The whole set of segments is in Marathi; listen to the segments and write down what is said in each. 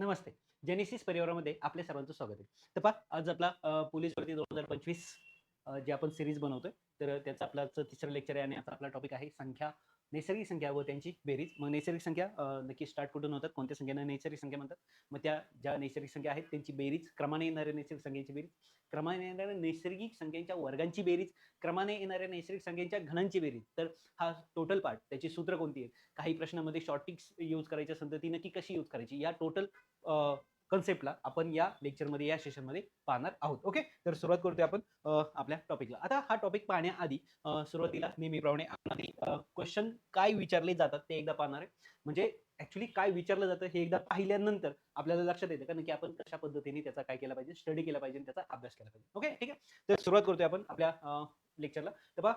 नमस्ते. जेनेसिस परिवारामध्ये आपल्या सर्वांचं स्वागत आहे. तर पहा आज आपला पोलीस भरती दोन हजार पंचवीस जे आपण सिरीज बनवतोय तर त्याचा आपला तिसरं लेक्चर आहे आणि आता आपला टॉपिक आहे संख्या नैसर्गिक संख्या व त्यांची बेरीज. मग नैसर्गिक संख्या नक्की स्टार्ट कुठून होतात? कोणत्या संख्येनं नैसर्गिक संख्या म्हणतात? मग त्या ज्या नैसर्गिक संख्या आहेत त्यांची बेरीज. क्रमाने येणाऱ्या नैसर्गिक संख्येची बेरीज. क्रमाने येणाऱ्या नैसर्गिक संख्यांच्या वर्गांची बेरीज. क्रमाने येणाऱ्या नैसर्गिक संख्यांच्या घनांची बेरीज. तर हा टोटल पार्ट त्याची सूत्र कोणती आहेत? काही प्रश्नामध्ये शॉर्टिक्स यूज करायची असेल तर ती नक्की कशी यूज करायची? या टोटल कन्सेप्टला आपण या लेक्चरमध्ये या सेशनमध्ये पाहणार आहोत. ओके तर सुरुवात करतोय आपण आपल्या टॉपिकला आता हा टॉपिक पाहण्याआधी सुरुवातीला नेहमीप्रमाणे क्वेश्चन काय विचारले जातात ते एकदा पाहणार आहे. म्हणजे ऍक्च्युली काय विचारलं जातं हे एकदा पाहिल्यानंतर आपल्याला लक्षात येतं. कारण की आपण कशा पद्धतीने त्याचा काय केला पाहिजे स्टडी केला पाहिजे त्याचा अभ्यास केला पाहिजे. ओके ठीक आहे? तर सुरुवात करतोय आपण आपल्या लेक्चरला तर बा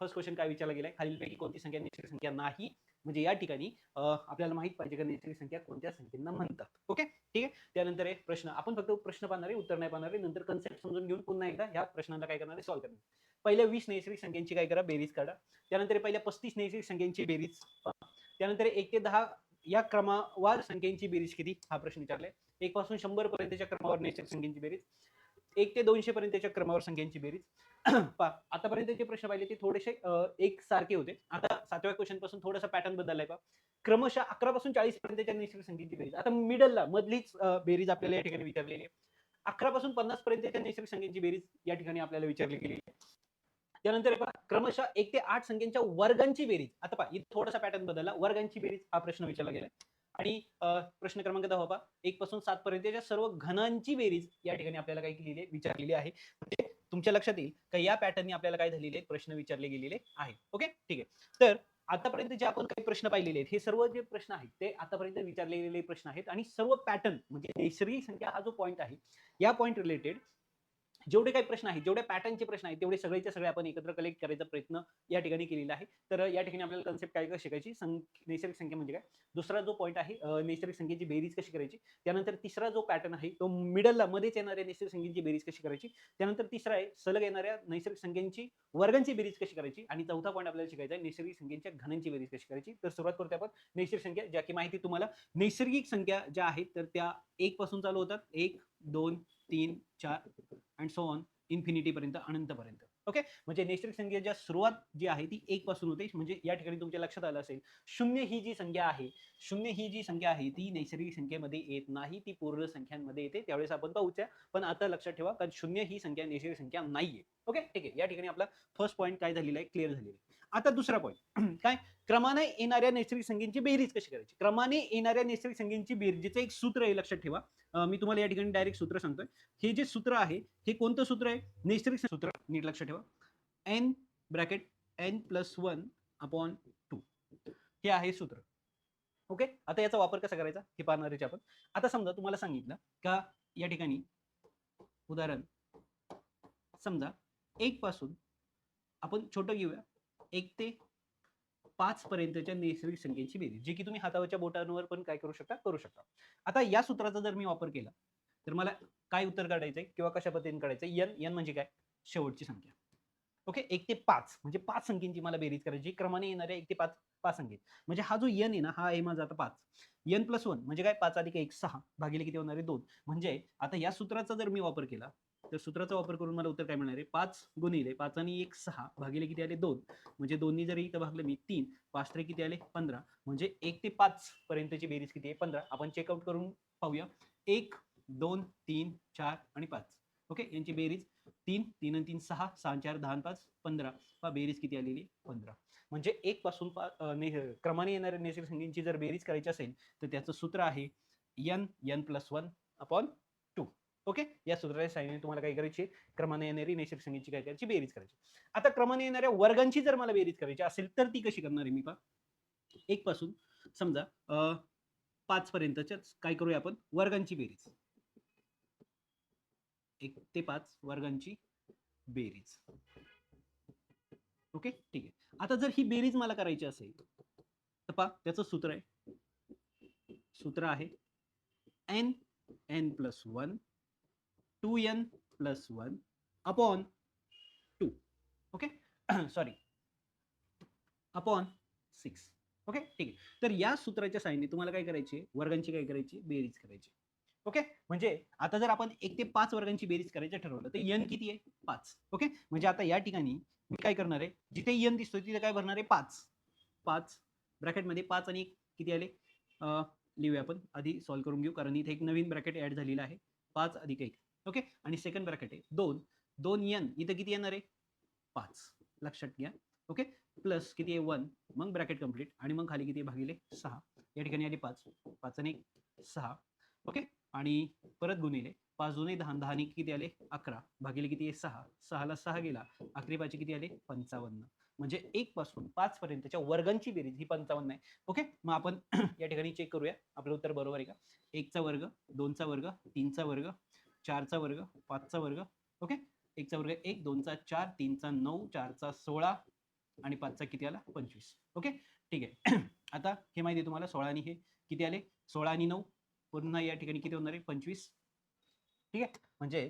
फर्स्ट क्वेश्चन काय विचारला गेलाय? खालीलपैकी कोणती संख्या निश्चित संख्या नाही? म्हणजे या ठिकाणी आपल्याला माहीत पाहिजे का नैसर्गिक संख्या कोणत्या संख्येना म्हणतात. ओके? ठीक आहे? त्यानंतर आहे प्रश्न. आपण फक्त प्रश्न पाहणार आहे उत्तर नाही पाहणार आहे नंतर कन्सेप्ट समजून घेऊन पुन्हा एकदा ह्या प्रश्नाला काय करणार आहे सॉल्व्ह करणार पहिल्या वीस नैसर्गिक संख्यांची काय करा बेरीज काढा. त्यानंतर पहिल्या पस्तीस नैसर्गिक संख्यांची बेरीज त्यानंतर एक ते दहा या क्रमावार संख्यांची बेरीज किती? हा प्रश्न विचारलाय. एक पासून शंभर पर्यंतच्या क्रमावर नैसर्गिक संख्यांची बेरीज. एक ते दोनशे पर्यंतच्या क्रमावर संख्यांची बेरीज. आतापर्यंत जे प्रश्न पाहिले ते थोडेसे एक सारखे होते. आता सातव्या क्वेश्चनपासून थोडासा पॅटर्न बदललाय पहा क्रमशः अकरा पासून चाळीस पर्यंतच्या नैसर्गिक संख्येची बेरीज. आता मिडलला मधलीच बेरीज आपल्याला या ठिकाणी विचारलेली आहे. अकरा पासून पन्नास पर्यंतच्या नैसर्गिक संख्येची बेरीज या ठिकाणी आपल्याला विचारली गेली आहे. त्यानंतर क्रमशः एक ते आठ संख्येच्या वर्गांची बेरीज. आता पहा इथे थोडासा पॅटर्न बदलला. वर्गांची बेरीज हा प्रश्न विचारला गेला आणि प्रश्न क्रमांक दहा पहा. एक पासून सात पर्यंतच्या सर्व घनांची बेरीज या ठिकाणी आपल्याला काय केलेली आहे विचारलेली आहे. म्हणजे तुमच्या लक्षात येईल का या पॅटर्नने आपल्याला काय झालेले प्रश्न विचारले गेलेले आहेत. ओके ठीक आहे. तर आतापर्यंत जे आपण काही प्रश्न पाहिलेले आहेत हे सर्व जे प्रश्न आहेत ते आतापर्यंत विचारले गेलेले प्रश्न आहेत. आणि सर्व पॅटर्न म्हणजे नैसर्गिक संख्या हा जो पॉईंट आहे या पॉईंट रिलेटेड जेवढे काही प्रश्न आहेत जेवढे पॅटर्नचे प्रश्न आहेत तेवढे सगळेचे सगळे आपण एकत्र कलेक्ट करायचा प्रयत्न या ठिकाणी केलेला आहे. तर या ठिकाणी आपल्याला कन्सेप्ट काय काय शिकायची? नैसर्गिक संख्या म्हणजे काय? दुसरा जो पॉईंट आहे नैसर्गिक संख्येची बेरीज कशी करायची? त्यानंतर तिसरा जो पॅटर्न आहे तो मिडलला मध्येच येणाऱ्या नैसर्गिक संख्येची बेरीज कशी करायची? त्यानंतर तिसरा आहे सलग येणाऱ्या नैसर्गिक संख्यांची वर्गांची बेरीज कशी करायची? आणि चौथा पॉईंट आपल्याला शिकायचा आहे नैसर्गिक संख्येच्या घनांची बेरीज कशी करायची? तर सुरुवात करतो आपण नैसर्गिक संख्या ज्या की माहिती तुम्हाला नैसर्गिक संख्या ज्या आहेत तर त्या एक पासून चालू होतात. एक दोन तीन चार अँड सो ऑन इन्फिनिटीपर्यंत अनंतपर्यंत. ओके म्हणजे नैसर्गिक संख्येच्या सुरुवात जी आहे ती एक पासून होते. म्हणजे या ठिकाणी तुमच्या लक्षात आलं असेल शून्य ही जी संख्या आहे शून्य ही जी संख्या आहे ती नैसर्गिक संख्येमध्ये येत नाही ती पूर्ण संख्यांमध्ये येते. त्यावेळेस आपण पाहूच्या. पण आता लक्षात ठेवा कारण शून्य ही संख्या नैसर्गिक संख्या नाहीये. ओके? ठीक आहे. या ठिकाणी आपला फर्स्ट पॉईंट काय झालेला आहे? क्लिअर झालेला आहे. आता दुसरा पॉईंट काय? क्रमाने येणाऱ्या नैसर्गिक संख्येची बेरीज कशी करायची? क्रमाने येणाऱ्या नैसर्गिक संख्येची बेरीजचं एक सूत्र आहे लक्षात ठेवा. मी तुम्हाला या ठिकाणी डायरेक्ट सूत्र सांगतोय. हे जे सूत्र आहे हे कोणतं सूत्र आहे? नैसर्गिक सूत्र. नीट लक्षात ठेवा. N bracket N plus one upon two हे आहे सूत्र. ओके? आता याचा वापर कसा करायचा? हे पाहणार आहे आपण. आता समजा तुम्हाला सांगितलं का या ठिकाणी उदाहरण समजा एक पासून आपण छोटं घेऊया. एक ते पाच पर्यंतच्या नैसर्गिक संख्येची बेरीज जी की तुम्ही हातावरच्या बोटांवर पण काय करू शकता करू शकता. आता या सूत्राचा जर मी वापर केला तर मला काय उत्तर काढायचंय किंवा कशा पद्धतीने काढायचंय? एन एन म्हणजे काय? शेवटची संख्या. ओके एक ते पाच म्हणजे पाच संख्येची मला बेरीज करायची क्रमाने येणाऱ्या एक ते पाच पाच संख्येत. म्हणजे हा जो यन आहे ना हा आहे माझा आता पाच. यन प्लस वन म्हणजे काय? पाच अधिक एक सहा. भागिले किती होणारे दोन. म्हणजे आता या सूत्राचा जर मी वापर केला तर सूत्राचा वापर करून मला उत्तर काय मिळणार आहे? पाच गुणिले पाच आणि एक सहा भागिले किती आले? दोन. म्हणजे दोन्ही जर इथं भागलं मी तीन पाच तरी किती आले? पंधरा. म्हणजे एक ते पाच पर्यंतची बेरीज किती आहे? पंधरा. आपण चेकआउट करून पाहूया. एक दोन तीन चार आणि पाच. ओके? यांची बेरीज तीन तीन आणि तीन सहा सहा चार दहा पाच पंधरा. वा बेरीज किती आलेली? पंधरा. म्हणजे एक पासून पा ने- क्रमाने येणाऱ्या नैसर्गिक संख्येची जर बेरीज करायची असेल तर त्याचं सूत्र आहे N N plus one upon okay? या सूत्राच्या साहाय्याने तुम्हाला काय करायची? क्रमाने येणारी नैसर्गिक संख्येची काय करायची? बेरीज करायची. आता क्रमाने येणाऱ्या वर्गांची जर मला बेरीज करायची असेल तर ती कशी करणार आहे मी पहा. एक पासून समजा पाच पर्यंतच्या काय करूया आपण? वर्गांची बेरीज. एक ते पाच वर्गांची बेरीज. ओके? ठीक आहे. आता जर ही बेरीज मला करायची असेल तर पहा त्याचं सूत्र आहे. सूत्र आहे N N plus one two N plus one upon two okay sorry upon six okay ठीक आहे. तर या सूत्राच्या साहाय्याने तुम्हाला काय करायची? वर्गांची काय करायची? बेरीज करायची. ओके म्हणजे आता जर आपण एक ते पाच वर्गांची बेरीज करायचं ठरवलं तर एन किती आहे? पाच. ओके म्हणजे आता या ठिकाणी मी काय करणार आहे? जिथे एन दिसतोय तिथे काय भरणार आहे? पाच. पाच. ब्रॅकेटमध्ये पाच आणि किती आले? लिहूया आपण. आधी सॉल्व्ह करून घेऊ कारण इथे एक नवीन ब्रॅकेट ऍड झालेला आहे. पाच अधिक एक. ओके आणि सेकंड ब्रॅकेट आहे. दोन. दोन यन इथं किती येणार आहे? पाच. लक्षात घ्या. ओके प्लस किती आहे? वन मग ब्रॅकेट कंप्लीट आणि मग खाली किती भागिले सहा. या ठिकाणी आले पाच. पाच आणि सहा. ओके आणि परत गुणिले. पाच दोन दहा दहा आणि किती आले? अकरा. भागिले किती आहे? सहा. सहाला सहा गेला. अकरी पाचशे किती आले? पंचावन्न. म्हणजे एक पासून पाच पर्यंतच्या वर्गांची बेरीज ही पंचावन्न आहे. ओके मग आपण या ठिकाणी चेक करूया. आपलं उत्तर बरोबर आहे का? एकचा वर्ग दोनचा वर्ग तीनचा वर्ग चारचा वर्ग पाचचा वर्ग ओके? एकचा वर्ग एक दोनचा चार तीनचा नऊ चारचा सोळा आणि पाचचा किती आला? पंचवीस. ओके? ठीक आहे. आता हे माहिती आहे तुम्हाला सोळा आणि हे किती आले? सोळा आणि नऊ. पुन्हा या ठिकाणी किती होणार आहे? पंचवीस. ठीक आहे? म्हणजे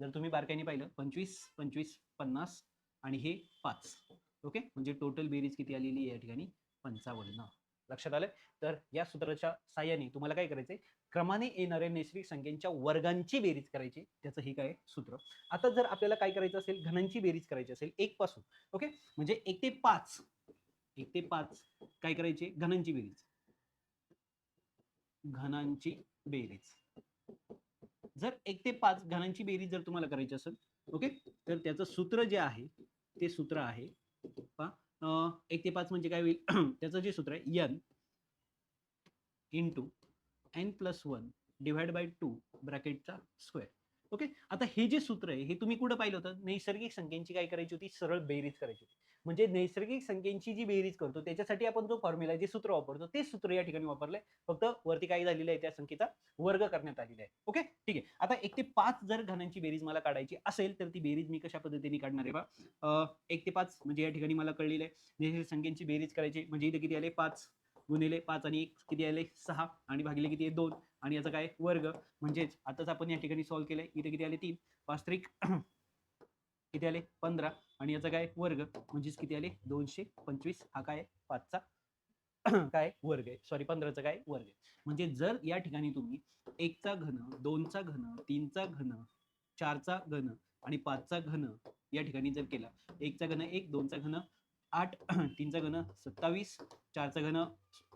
जर तुम्ही बारकाईने पाहिलं पंचवीस पंचवीस पन्नास आणि हे पाच. ओके? म्हणजे टोटल बेरीज किती आलेली या ठिकाणी? पंचावन्न. लक्षात आलं? तर या सूत्राच्या साह्याने तुम्हाला काय करायचंय? क्रमाने येणाऱ्या नैसर्गिक संख्यांच्या वर्गांची बेरीज करायची त्याचं हे काय सूत्र. आता जर आपल्याला काय करायचं असेल घनांची बेरीज करायची असेल एक पासून ओके? म्हणजे एक ते पाच एक ते पाच काय करायचे? घनांची बेरीज. घनांची बेरीज. जर एक ते पाच घनांची बेरीज जर तुम्हाला करायची असेल ओके? तर त्याचं सूत्र जे आहे ते सूत्र आहे एक ते पाच म्हणजे काय होईल? त्याचं जे सूत्र आहे N into N plus one divide by two ब्रॅकेटचा square. Okay? आता हे जे सूत्र आहे हे तुम्ही कुठं पाहिलं होतं? नैसर्गिक संख्यांची काय करायची होती? सरळ बेरीज करायची होती. म्हणजे नैसर्गिक संख्यांची जी बेरीज करतो त्याच्यासाठी आपण जो फॉर्म्युला जे सूत्र वापरतो ते सूत्र या ठिकाणी वापरलंय. फक्त वरती काय झालेलं आहे त्या संख्येचा वर्ग करण्यात आलेला आहे. ओके? ठीक आहे. आता एक ते पाच जर घनांची बेरीज मला काढायची असेल तर ती बेरीज मी कशा पद्धतीने काढणार आहे बा? एक ते पाच म्हणजे या ठिकाणी मला कळलेलं आहे. नैसर्गिक संख्यांची बेरीज करायची म्हणजे इथे किती आले? पाच. गुणिले पाच आणि एक किती आले? सहा. आणि भागिले किती आहे? दोन. आणि याचा काय वर्ग? म्हणजेच आताच आपण या ठिकाणी सॉल्व्ह केलंय. इथे किती आले? तीन. पाच त्रिक किती आले? पंधरा. आणि याचा काय वर्ग? म्हणजेच किती आले? दोनशे पंचवीस. हा काय आहे? पाचचा काय वर्ग आहे? सॉरी पंधराचा काय वर्ग आहे? म्हणजे जर या ठिकाणी तुम्ही एकचा घन दोनचा घन तीनचा घन चारचा घन आणि पाचचा घन या ठिकाणी जर केला एकचा घन एक दोनचा घन आठ तीनचा घन सत्तावीस चारचा घन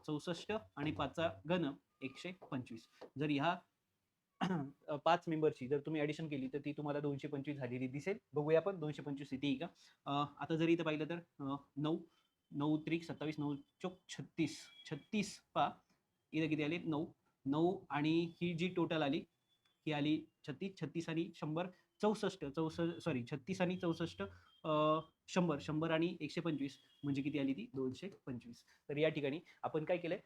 चौसष्ट आणि पाचचा घन एकशे पंचवीस. जर ह्या पाच मेंबरची जर तुम्ही ऍडिशन केली तर ती तुम्हाला दोनशे पंचवीस झालेली दिसेल. बघूया आपण दोनशे पंचवीस येते का? आता जर इथं पाहिलं तर नऊ नऊ त्रिक सत्तावीस नऊ चौक छत्तीस. छत्तीस पा इथं किती आले? नऊ. नऊ आणि ही जी टोटल आली ही आली छत्तीस. छत्तीस आणि शंभर चौसष्ट. चौस सॉरी छत्तीस आणि चौसष्ट शंभर शंभर आणि एकशे पंचवीस म्हणजे किती आली ती? दोनशे पंचवीस. तर या ठिकाणी आपण काय केलंय?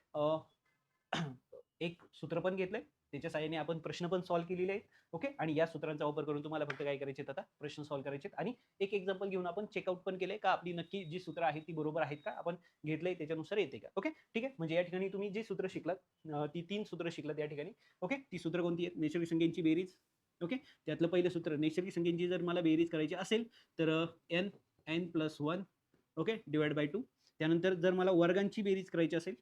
एक सूत्र पण घेतलंय. त्याच्या साहाय्याने आपण प्रश्न पण सॉल्व्ह केलेले आहेत. ओके आणि या सूत्रांचा वापर करून तुम्हाला फक्त काय करायचे आता? प्रश्न सॉल्व्ह करायचे आहेत. आणि एक एक्झाम्पल घेऊन आपण चेकआउट पण केलंय का? आपली नक्की जी सूत्र आहेत ती बरोबर आहेत का? आपण घेतलंय त्याच्यानुसार येते का? ओके ठीक आहे? म्हणजे या ठिकाणी तुम्ही जे सूत्र शिकलात ती तीन सूत्र शिकलात या ठिकाणी. ओके ती सूत्र कोणती आहेत? नैसर्गिक संख्यांची बेरीज. ओके? त्यातलं पहिलं सूत्र नैसर्गिक संख्येची जर मला बेरीज करायची असेल तर N N plus one okay? Divide by two त्यानंतर जर मला वर्गांची बेरीज करायची असेल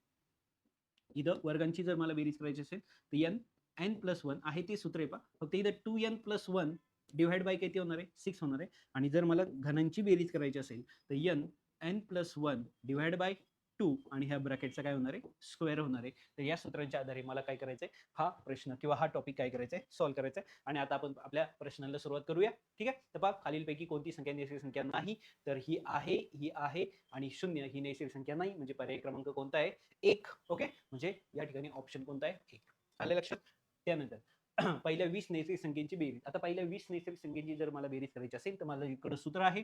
इथं वर्गांची जर मला बेरीज करायची असेल तर एन एन प्लस वन आहे ते सूत्र आहे पा फक्त इथं two N plus one divide by किती होणार आहे? सिक्स होणार आहे. आणि जर मला घनांची बेरीज करायची असेल तर N N plus one divide by two आणि ह्या ब्रॅकेटचा काय होणार आहे? स्क्वेअर होणार आहे. तर या सूत्रांच्या आधारे मला काय करायचंय? हा प्रश्न किंवा हा टॉपिक काय करायचा आहे सॉल्व्ह करायचा आहे आणि आता आपण आपल्या प्रश्नाला सुरुवात करूया. ठीक आहे? तर पहा खालीलपैकी कोणती संख्या नैसर्गिक संख्या नाही तर ही आहे ही आहे आणि शून्य ही नैसर्गिक संख्या नाही. म्हणजे पर्याय क्रमांक कोणता आहे? एक. ओके? म्हणजे या ठिकाणी ऑप्शन कोणता आहे? एक. आले लक्षात? त्यानंतर पहिल्या वीस नैसर्गिक संख्येची बेरीज. आता पहिल्या वीस नैसर्गिक संख्येची जर मला बेरीज करायची असेल तर माझं इकडं सूत्र आहे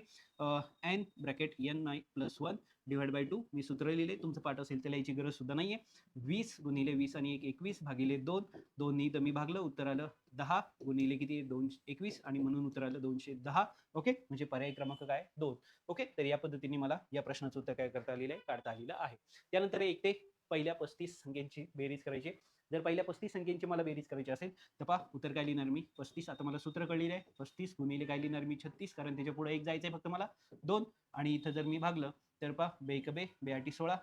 एन ब्रॅकेट एन नाय plus one divide by two मी सूत्र लिहिले तुमचं पाठ असेल त्याला याची गरज सुद्धा नाहीये. वीस गुणिले वीस आणि एक एकवीस भागिले दोन. दोन्ही तर मी भागलं उत्तर आलं दहा गुणिले किती? दोनशे एकवीस आणि म्हणून उत्तर आलं दोनशे दहा. ओके? म्हणजे पर्याय क्रमांक काय? दोन. ओके? तर या पद्धतीने मला या प्रश्नाचं उत्तर काय करता आलेलं आहे काढता आलेलं आहे. त्यानंतर एक ते पहिल्या पस्तीस संख्यांची बेरीज करायची. जर पहिल्या पस्तीस संख्येची मला बेरीज करायची असेल तर पहा उत्तर काय लिहिणार मी? पस्तीस आता मला सूत्र कळलेलं आहे. पस्तीस गुणिले काय लिहिणार मी? छत्तीस कारण त्याच्या पुढे एक जायचं आहे फक्त मला. दोन आणि इथं जर मी भागलं तर पहा बेकबे बेआटी बे सोळा.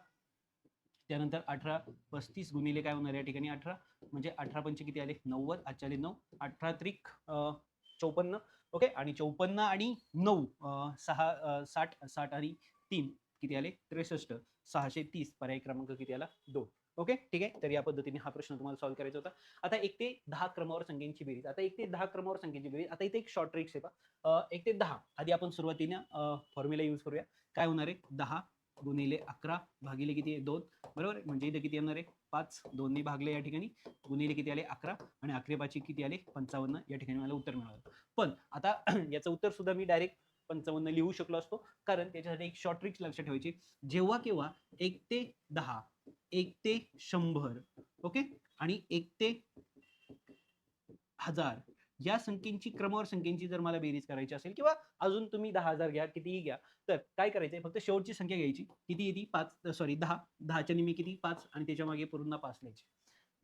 त्यानंतर अठरा पस्तीस गुणिले काय होणार या ठिकाणी? अठरा. म्हणजे अठरा पंचे किती आले? नव्वद आजच्याले नऊ. अठरा त्रिक चौपन्न. ओके आणि चौपन्न आणि नऊ सहा साठ साठ आणि तीन किती आले? त्रेसष्ट. सहाशे तीस पर्याय क्रमांक किती आला? दोन. ओके? ठीक आहे? तर या पद्धतीने हा प्रश्न तुम्हाला सॉल्व्ह करायचा होता. आता एक ते दहा क्रमावर संख्यांची बेरीज. आता एक ते दहा क्रमावर संख्येची बेरीज. आता इथे एक शॉर्ट ट्रिक्स आहे पहा. एक ते दहा. आधी आपण सुरुवातीने फॉर्म्युला यूज करूया. काय होणार आहे? दहा गुणिले अकरा भागिले किती आहे? दोन. बरोबर? आहे म्हणजे इथे किती येणार आहे? पाच. दोन्ही भागले या ठिकाणी. गुणिले किती आले? अकरा. आणि अकरे पाचशे किती आले? पंचावन्न. या ठिकाणी मला उत्तर मिळालं. पण आता याचं उत्तर सुद्धा मी डायरेक्ट पंचावन्न लिहू शकलो असतो. कारण त्याच्यासाठी एक शॉर्ट ट्रिक्स लक्षात ठेवायची. जेव्हा केव्हा एक ते दहा एक ते शंभर ओके? आणि एक ते हजार. या संख्येची क्रमवार संख्येची जर मला बेरीज करायची असेल किंवा अजून तुम्ही दहा हजार घ्या कितीही घ्या तर काय करायचंय? फक्त शेवटची संख्या घ्यायची. किती येते? पाच सॉरी दहा. दहाच्या निम्मी किती? पाच. आणि त्याच्यामागे पूर्ण पाच लिहायचे.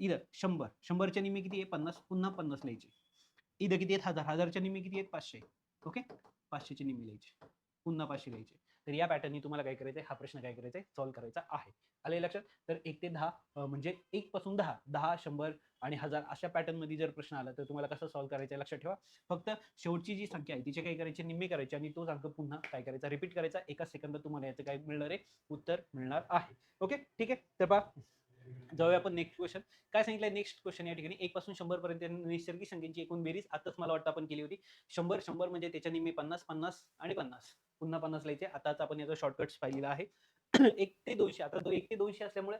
इथं शंभर. शंभरच्या निम्मी किती आहे? पन्नास. पुन्हा पन्नास लिहायचे. इथं किती आहेत? हजार. हजारच्या निम्मी किती आहेत? पाचशे. ओके? पाचशेच्या निम्मी लिहायचे. पुन्हा पाचशे लिहायचे. तर या पॅटर्ननी तुम्हाला काय करायचं हा प्रश्न काय करायचा आहे सॉल्व्ह करायचा आहे. आले लक्षात? तर एक ते दहा म्हणजे एक पासून दहा दहा शंभर आणि हजार अशा पॅटर्नमध्ये जर प्रश्न आला तर तुम्हाला कसं सॉल्व्ह करायचं लक्षात ठेवा. फक्त शेवटची जी संख्या आहे तिचे काय करायचे? निम्मे करायचे आणि तोच अंक पुन्हा काय करायचा? रिपीट करायचा. एका सेकंदात तुम्हाला याचं काय मिळणार आहे? उत्तर मिळणार आहे. ओके ठीक आहे? तर पहा. जाऊया आपण नेक्स्ट क्वेश्चन काय सांगितलंय नेक्स्ट क्वेश्चन या ठिकाणी? एक पासून शंभर पर्यंत नैसर्गिक संख्येची एकूण बेरीज आताच मला वाटतं आपण केली होती. शंभर शंभर म्हणजे त्याच्या मी पन्नास पन्नास आणि पन्नास. पुन्हा पन्नास लिहायचे. आताच आपण याचा शॉर्टकट्स पाहिलेला आहे. एक ते दोनशे. आता तो एक ते दोनशे असल्यामुळे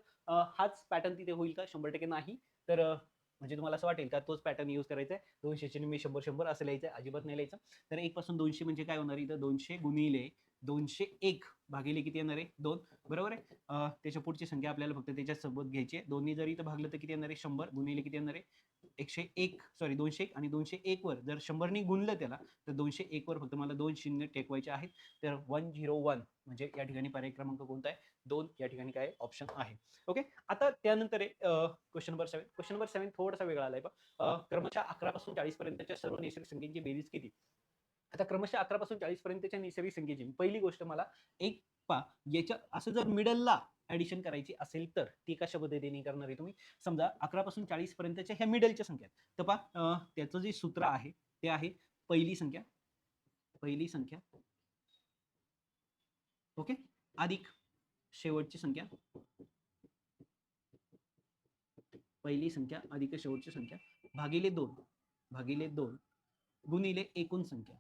हाच पॅटर्न तिथे होईल का? शंभर टक्के नाही. तर म्हणजे तुम्हाला असं वाटेल का तोच पॅटर्न यूज करायचा आहे दोनशेचे मी शंभर शंभर असं लिहायचं आहे अजिबात नाही लिहायचं. तर एक पासून दोनशे म्हणजे काय होणार इथं दोनशे गुणिले दोनशे एक भागिले किती येणार आहे? दोन. बरोबर आहे? त्याच्या पुढची संख्या आपल्याला फक्त त्याच्यासोबत घ्यायची आहे. दोन्ही जरी इथं भागलं तर किती येणार आहे? शंभर गुणिले किती येणार आहे? एकशे एक सॉरी दोनशे एक आणि दोनशे एक वर जर शंभरनी गुणलं त्याला तर दोनशे एक वर फक्त मला दोन शून्य टेकवायचे आहेत. तर वन झिरो वन म्हणजे या ठिकाणी पर्याय क्रमांक कोणता आहे? दोन. या ठिकाणी काय ऑप्शन आहे. ओके आता त्यानंतर question number seven question number seven थोडासा वेगळा आलाय बा क्रमशः अकरा पासून चाळीस पर्यंतच्या सर्व नैसर्गिक संख्येची बेरीज किती? आता क्रमशः अकरा पासून चाळीस पर्यंतच्या नैसर्गिक संख्येची पहिली गोष्ट मला एक पा याच्या असं जर मिडलला ऍडिशन करायची असेल तर ती कशा पद्धतीने करणार आहे तुम्ही? समजा अकरा पासून चाळीस पर्यंतच्या ह्या मिडलच्या संख्या आहेत. तर पा त्याचं जे सूत्र आहे ते आहे पहिली संख्या पहिली संख्या ओके? अधिक शेवटची संख्या पहिली संख्या अधिक शेवटची संख्या भागिले दोन भागिले दोन गुणिले एकूण संख्या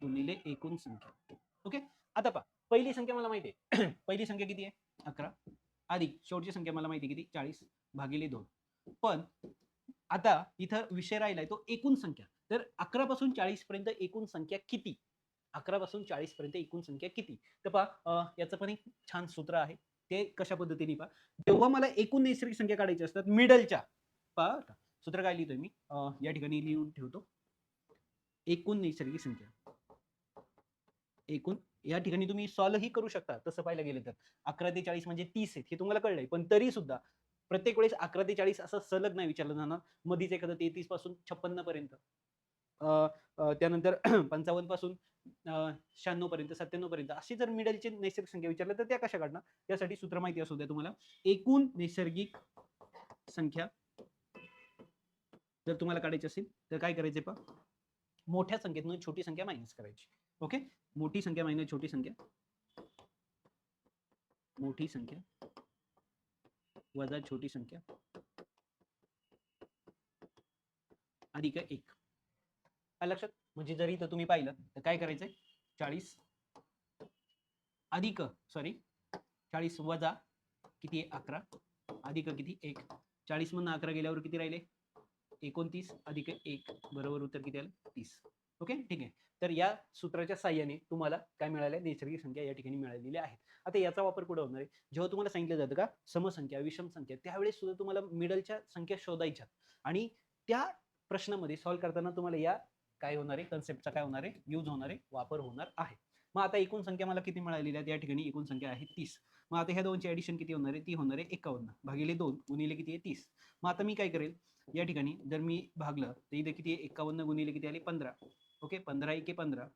गुणिले एकूण संख्या ओके? आता पहा पहिली संख्या मला माहिती आहे. पहिली संख्या किती आहे? अकरा. अधिक शेवटची संख्या मला माहिती किती? चाळीस भागिले दोन. पण आता इथं विषय राहिलाय तो एकूण संख्या. तर अकरा पासून चाळीस पर्यंत एकूण संख्या किती? अकरा पासून चाळीस पर्यंत एकूण संख्या किती? तर पहा याचं पण एक छान सूत्र आहे. ते कशा पद्धतीने पहा. जेव्हा मला एकूण नैसर्गिक संख्या काढायची असतात मिडलच्या पहा सूत्र काय लिहितोय मी? या ठिकाणी लिहून ठेवतो. एकूण नैसर्गिक संख्या. एकूण या ठिकाणी तुम्ही सॉल्व ही करू शकता. तसं पाहायला गेलं तर. अकरा ते चाळीस म्हणजे तीस आहेत हे तुम्हाला कळलंय. पण तरी सुद्धा प्रत्येक वेळेस अकरा ते चाळीस असं सलग नाही विचारलं जाणार. मधीच एखादं तेहतीसपासून छप्पन्न पर्यंत. अं, त्यानंतर पंचावन्नपासून शहाण्णव पर्यंत सत्त्याण्णव पर्यंत अशी जर मिडलची नैसर्गिक संख्या विचारल्या तर त्या कशा काढणार? त्यासाठी सूत्र माहिती असू द्या तुम्हाला. एकूण नैसर्गिक संख्या जर तुम्हाला काढायची असेल तर काय करायचे पा मोठ्या संख्येतून छोटी संख्या मायनस करायची. ओके मोठी संख्या मायनस छोटी संख्या. मोठी संख्या. वजा छोटी संख्या. अधिक एक. लक्षात? म्हणजे जरी तर तुम्ही पाहिलं तर काय करायचंय? चाळीस. अधिक सॉरी चाळीस वजा किती आहे? अकरा. अधिक किती? एक. चाळीस मधनं अकरा गेल्यावर किती राहिले? एकोणतीस. अधिक एक. बरोबर उत्तर किती आलं? तीस. ओके? ठीक आहे. तर या सूत्राच्या साह्याने तुम्हाला काय मिळाल्या? नैसर्गिक संख्या या ठिकाणी मिळालेल्या आहेत आता याचा वापर कुठे होणार आहे? जेव्हा तुम्हाला सांगितलं जातं का? समसंख्या विषम संख्या त्यावेळेस सुद्धा तुम्हाला मिडलच्या संख्या शोधायच्या. आणि त्या प्रश्नामध्ये सॉल्व्ह करताना तुम्हाला या काय होणार आहे? कन्सेप्टचा काय होणार आहे? यूज होणार आहे? वापर होणार आहे. मग आता एकूण संख्या मला किती मिळालेली आहे? या ठिकाणी एकूण संख्या आहे तीस. मग आता ह्या दोनची ऍडिशन किती होणार आहे? ती होणार आहे एकावन्न भागिले दोन गुणिले किती आहे? तीस. मग आता मी काय करेल? या ठिकाणी जर मी भागलं तर इथे किती आहे? एकावन्न गुणिले किती आले? पंधरा. ओके? पंधरा एके पंधरा.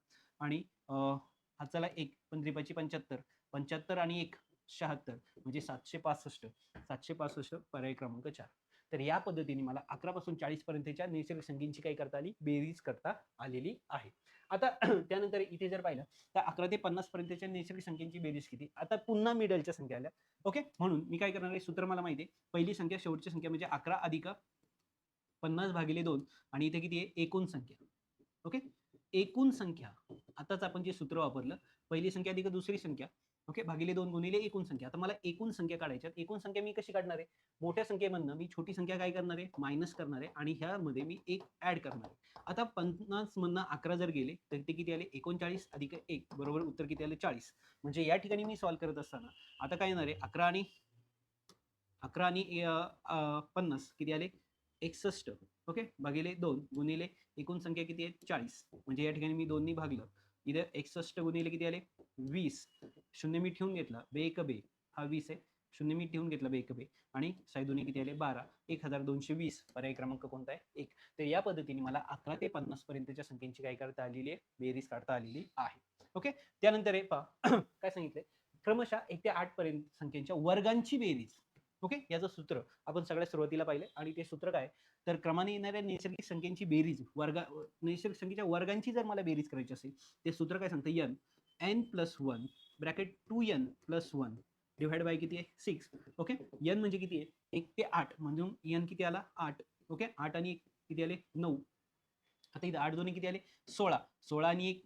आणि हा चला एक पंधरीपाची पंच्याहत्तर. पंच्याहत्तर आणि एक शहात्तर. म्हणजे सातशे पासष्ट. सातशे पासष्ट पर्याय क्रमांक चार. तर या पद्धतीने मला अकरा पासून चाळीस पर्यंतच्या नैसर्गिक संख्येची काय करता आली बेरीज करता आलेली आहे. आता त्यानंतर इथे जर पाहिलं तर अकरा ते पन्नास पर्यंतच्या नैसर्गिक संख्येची बेरीज किती? आता पुन्हा मिडलच्या संख्या आल्या. ओके? म्हणून मी काय करणार आहे? सूत्र मला माहिती आहे. पहिली संख्या शेवटची संख्या म्हणजे अकरा अधिक पन्नास भागिले दोन. आणि इथे किती आहे? एकूण संख्या. ओके? एकूण संख्या आताच आपण जे सूत्र वापरलं पहिली संख्या अधिक दुसरी संख्या ओके? भागिले दोन गुणिले एकूण संख्या. आता मला एकूण संख्या काढायच्या एकूण संख्या मी कशी काढणार आहे? मोठ्या संख्येमधनं मी छोटी संख्या काय करणार आहे? मायनस करणार आहे आणि ह्यामध्ये मी एक ऍड करणार आहे. आता पन्नास मधनं अकरा जर गेले तर ते किती आले? एकोणचाळीस अधिक एक बरोबर? उत्तर किती आले? चाळीस. म्हणजे या ठिकाणी मी सॉल्व्ह करत असताना आता काय येणार आहे? अकरा आणि अकरा आणि पन्नास किती आले? एकसष्ट ओके? भागिले दोन गुणिले एकूण संख्या किती आहे? चाळीस. म्हणजे या ठिकाणी मी दोन्ही भागलं. इथे एकसष्ट गुणिले किती आले? वीस. शून्य मी ठेवून घेतला. बे एक बे. हा वीस आहे. शून्य मी ठेवून घेतला बे एक बे. आणि साईदोनी किती आले? बारा. एक हजार दोनशे वीस. पर्याय क्रमांक कोणता आहे? एक. तर या पद्धतीने मला अकरा ते पन्नास पर्यंतच्या संख्येची काय करता आलेली आहे? बेरीज काढता आलेली आहे. ओके? त्यानंतर हे पा काय सांगितलंय? क्रमशः एक ते आठ पर्यंत संख्येच्या वर्गांची बेरीज. ओके? याचं सूत्र आपण सगळ्यात सुरुवातीला पाहिलं आणि ते सूत्र काय तर क्रमाने येणाऱ्या नैसर्गिक संख्येची बेरीज वर्गा नैसर्गिक संख्येच्या वर्गांची जर मला बेरीज करायची असेल ते सूत्र काय सांगतं? N N plus one bracket two N plus one divide by किती आहे? सिक्स ओके एन म्हणजे किती आहे? एक ते आठ. म्हणून एन किती आला? आठ. ओके आठ आणि एक किती आले? नऊ. आता इथे आठ दोन्ही किती आले? सोळा. सोळा आणि एक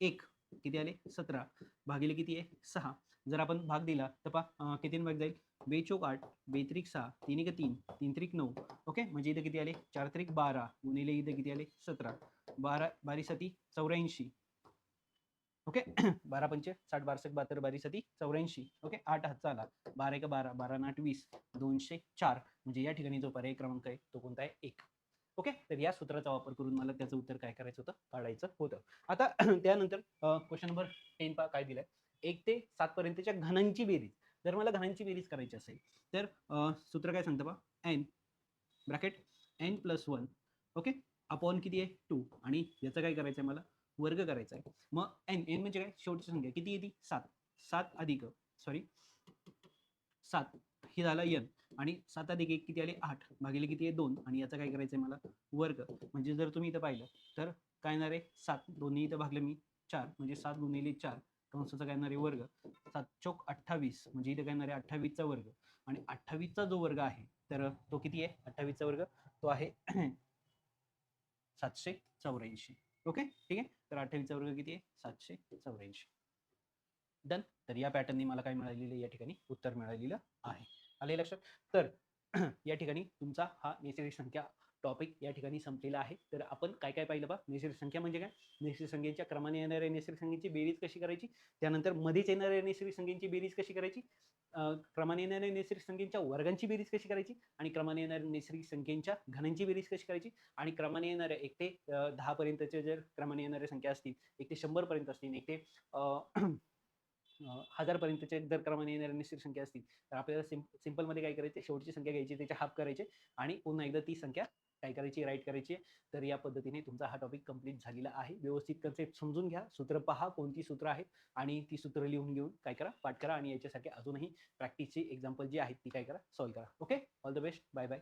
एक किती आले? सतरा. भागिले किती आहे? सहा. जर आपण भाग दिला तर पा किती भाग जाईल? बेचोक आठ बेत्रिक सहा तीन एक तीन तीन त्रिक नऊ. ओके? म्हणजे इथे किती आले? चार त्रिक बारा. गुणिले इथे किती आले? सतरा. बारा बारी सती चौऱ्याऐंशी. ओके? बारा पंचे साठ बारसक बहात्तर बारी सती चौऱ्याऐंशी. ओके? आठ हातचा आला बारा एक बारा. बारा नाट वीस. दोनशे चार. म्हणजे या ठिकाणी जो पर्याय क्रमांक आहे तो कोणता आहे? एक. ओके? तर या सूत्राचा वापर करून मला त्याचं उत्तर काय करायचं होतं? काढायचं होतं. आता त्यानंतर क्वेश्चन नंबर टेन पा काय दिलाय? एक ते सात पर्यंतच्या घनांची बेरीज. जर मला घनांची बेरीज करायची असेल तर सूत्र काय सांगतं बा? N bracket N plus one okay? Upon किती आहे? टू आणि याचं काय करायचं आहे मला? वर्ग करायचा आहे मग एन एन म्हणजे काय? शेवटची संख्या. किती येते? सात. सात अधिक सॉरी सात. हे झालं एन आणि सात अधिक एक किती आले? आठ. भागिले किती आहे? दोन. आणि याचं काय करायचं आहे मला? वर्ग. म्हणजे जर तुम्ही इथं पाहिलं तर काय येणार आहे? सात. दोन्ही इथं भागलं मी चार. म्हणजे सात गुणिले चार. कंसाचा काय येणार आहे वर्ग? सात चौक अठ्ठावीस. म्हणजे इथे काय येणार? आहे अठ्ठावीसचा वर्ग. आणि अठ्ठावीसचा जो वर्ग आहे तर तो किती आहे? अठ्ठावीसचा वर्ग. तो आहे सातशे चौऱ्याऐंशी. ओके? ठीक आहे? तर अठ्ठावीसचा वर्ग किती आहे? सातशे चौऱ्याऐंशी. डन. तर या पॅटर्नने मला काय मिळालेलं? या ठिकाणी उत्तर मिळालेलं आहे. आले लक्षात? तर या ठिकाणी तुमचा हा नैसर्गिक संख्या टॉपिक या ठिकाणी संपलेला आहे. तर आपण काय काय पाहिलं बा? नैसर्गिक संख्या म्हणजे काय? नैसर्गिक संख्येच्या क्रमाने येणाऱ्या नैसर्गिक संख्येची बेरीज कशी करायची? त्यानंतर मध्येच येणाऱ्या नैसर्गिक संख्येची बेरीज कशी करायची? क्रमाने येणाऱ्या नैसर्गिक संख्येच्या वर्गांची बेरीज कशी करायची? आणि क्रमाने येणाऱ्या नैसर्गिक संख्येच्या घनांची बेरीज कशी करायची? आणि क्रमाने येणाऱ्या एक ते दहापर्यंतच्या जर क्रमाने येणाऱ्या संख्या असतील एक ते शंभर पर्यंत असतील एक ते हजारपर्यंतच्या अं, जर क्रमाने येणाऱ्या निश्चित संख्या असतील तर आपल्याला सिम सिम्पलमध्ये काय करायचे? शेवटची संख्या घ्यायची त्याच्या हाफ करायचे आणि पुन्हा एकदा ती संख्या काय करायची राईट करायची तर या पद्धतीने तुमचा हा टॉपिक कंप्लीट झालेला आहे. व्यवस्थित कन्सेप्ट समजून घ्या सूत्र पहा कोणती सूत्र आहेत आणि ती सूत्र लिहून घेऊन काय करा पाठ करा आणि याच्यासाठी अजूनही प्रॅक्टिसची एक्झाम्पल जी आहेत ती काय करा सॉल्व्ह करा. Okay all the best bye bye